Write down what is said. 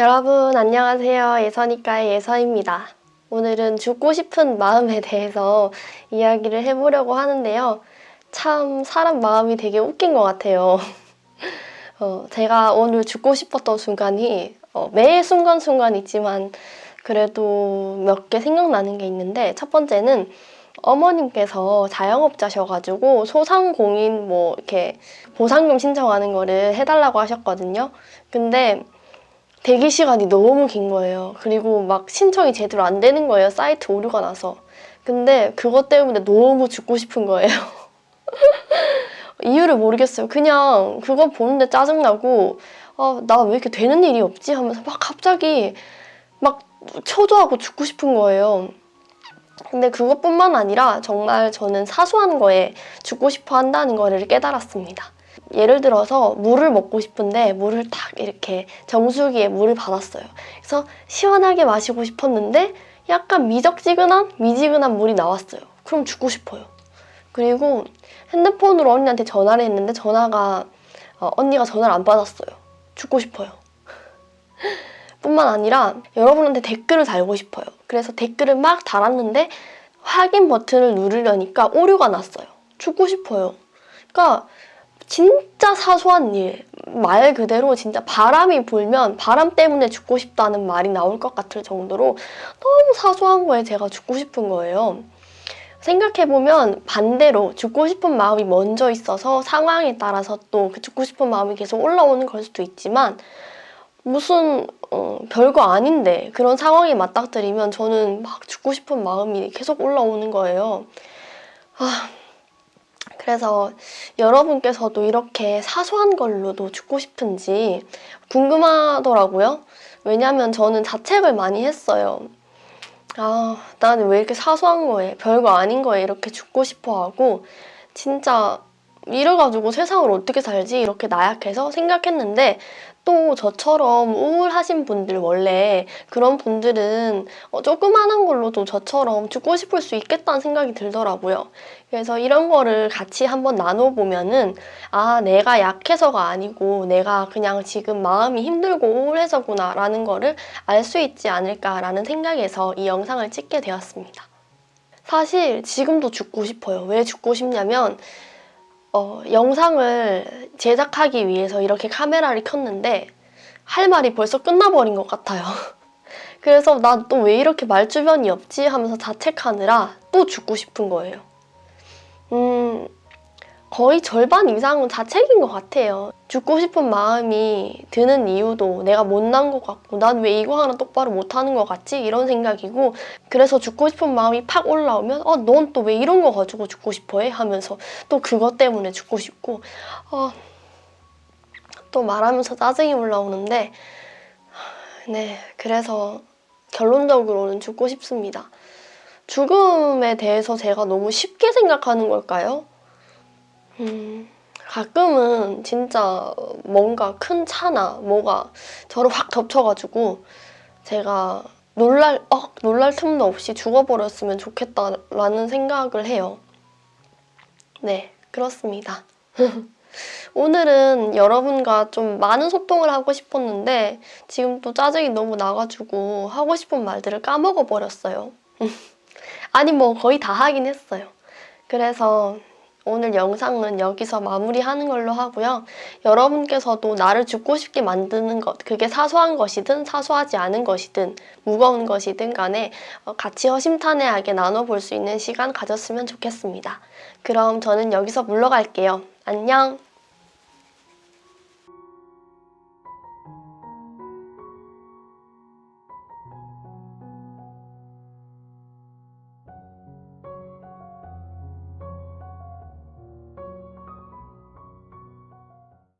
여러분 안녕하세요. 예선이과의 예선입니다. 오늘은 죽고 싶은 마음에 대해서 이야기를 해보려고 하는데요. 참 사람 마음이 되게 웃긴 것 같아요. 어, 제가 오늘 죽고 싶었던 순간이 어, 매 순간순간 있지만 그래도 몇 개 생각나는 게 있는데 첫 번째는 어머님께서 자영업자셔가지고 소상공인 뭐 이렇게 보상금 신청하는 거를 해달라고 하셨거든요. 근데 대기 시간이 너무 긴 거예요. 그리고 막 신청이 제대로 안 되는 거예요. 사이트 오류가 나서. 근데 그것 때문에 너무 죽고 싶은 거예요. 이유를 모르겠어요. 그냥 그거 보는데 짜증나고, 아, 나 왜 이렇게 되는 일이 없지? 하면서 막 갑자기 막 초조하고 죽고 싶은 거예요. 근데 그것뿐만 아니라 정말 저는 사소한 거에 죽고 싶어 한다는 거를 깨달았습니다. 예를 들어서 물을 먹고 싶은데 물을 딱 이렇게 정수기에 물을 받았어요. 그래서 시원하게 마시고 싶었는데 약간 미적지근한 미지근한 물이 나왔어요. 그럼 죽고 싶어요. 그리고 핸드폰으로 언니한테 전화를 했는데 전화가 어, 언니가 전화를 안 받았어요. 죽고 싶어요. 뿐만 아니라 여러분한테 댓글을 달고 싶어요. 그래서 댓글을 막 달았는데 확인 버튼을 누르려니까 오류가 났어요. 죽고 싶어요. 그러니까 진짜 사소한 일, 말 그대로 진짜 바람이 불면 바람 때문에 죽고 싶다는 말이 나올 것 같을 정도로 너무 사소한 거에 제가 죽고 싶은 거예요. 생각해보면 반대로 죽고 싶은 마음이 먼저 있어서 상황에 따라서 또 그 죽고 싶은 마음이 계속 올라오는 걸 수도 있지만 무슨 어, 별거 아닌데 그런 상황에 맞닥뜨리면 저는 막 죽고 싶은 마음이 계속 올라오는 거예요. 아, 그래서 여러분께서도 이렇게 사소한 걸로도 죽고 싶은지 궁금하더라고요. 왜냐면 저는 자책을 많이 했어요. 아, 나는 왜 이렇게 사소한 거에, 별거 아닌 거에 이렇게 죽고 싶어 하고, 진짜 이래가지고 세상을 어떻게 살지? 이렇게 나약해서 생각했는데, 또 저처럼 우울하신 분들 원래 그런 분들은 어, 조그만한 걸로도 저처럼 죽고 싶을 수 있겠다는 생각이 들더라고요. 그래서 이런 거를 같이 한번 나눠보면은 아 내가 약해서가 아니고 내가 그냥 지금 마음이 힘들고 우울해서구나 라는 거를 알 수 있지 않을까라는 생각에서 이 영상을 찍게 되었습니다. 사실 지금도 죽고 싶어요. 왜 죽고 싶냐면 어, 영상을 제작하기 위해서 이렇게 카메라를 켰는데 할 말이 벌써 끝나버린 것 같아요. 그래서 나 또 왜 이렇게 말주변이 없지 하면서 자책하느라 또 죽고 싶은 거예요. 음, 거의 절반 이상은 자책인 것 같아요. 죽고 싶은 마음이 드는 이유도 내가 못난 것 같고 난 왜 이거 하나 똑바로 못하는 것 같지? 이런 생각이고 그래서 죽고 싶은 마음이 팍 올라오면 어, 넌 또 왜 이런 거 가지고 죽고 싶어 해? 하면서 또 그것 때문에 죽고 싶고 어, 또 말하면서 짜증이 올라오는데 네, 그래서 결론적으로는 죽고 싶습니다. 죽음에 대해서 제가 너무 쉽게 생각하는 걸까요? 음, 가끔은 진짜 뭔가 큰 차나 뭐가 저를 확 덮쳐가지고 제가 놀랄, 어, 놀랄 틈도 없이 죽어버렸으면 좋겠다라는 생각을 해요. 네, 그렇습니다. 오늘은 여러분과 좀 많은 소통을 하고 싶었는데 지금 또 짜증이 너무 나가지고 하고 싶은 말들을 까먹어 버렸어요. 아니 뭐 거의 다 하긴 했어요. 그래서 오늘 영상은 여기서 마무리하는 걸로 하고요. 여러분께서도 나를 죽고 싶게 만드는 것, 그게 사소한 것이든 사소하지 않은 것이든 무거운 것이든 간에 어, 같이 허심탄회하게 나눠볼 수 있는 시간 가졌으면 좋겠습니다. 그럼 저는 여기서 물러갈게요. 안녕!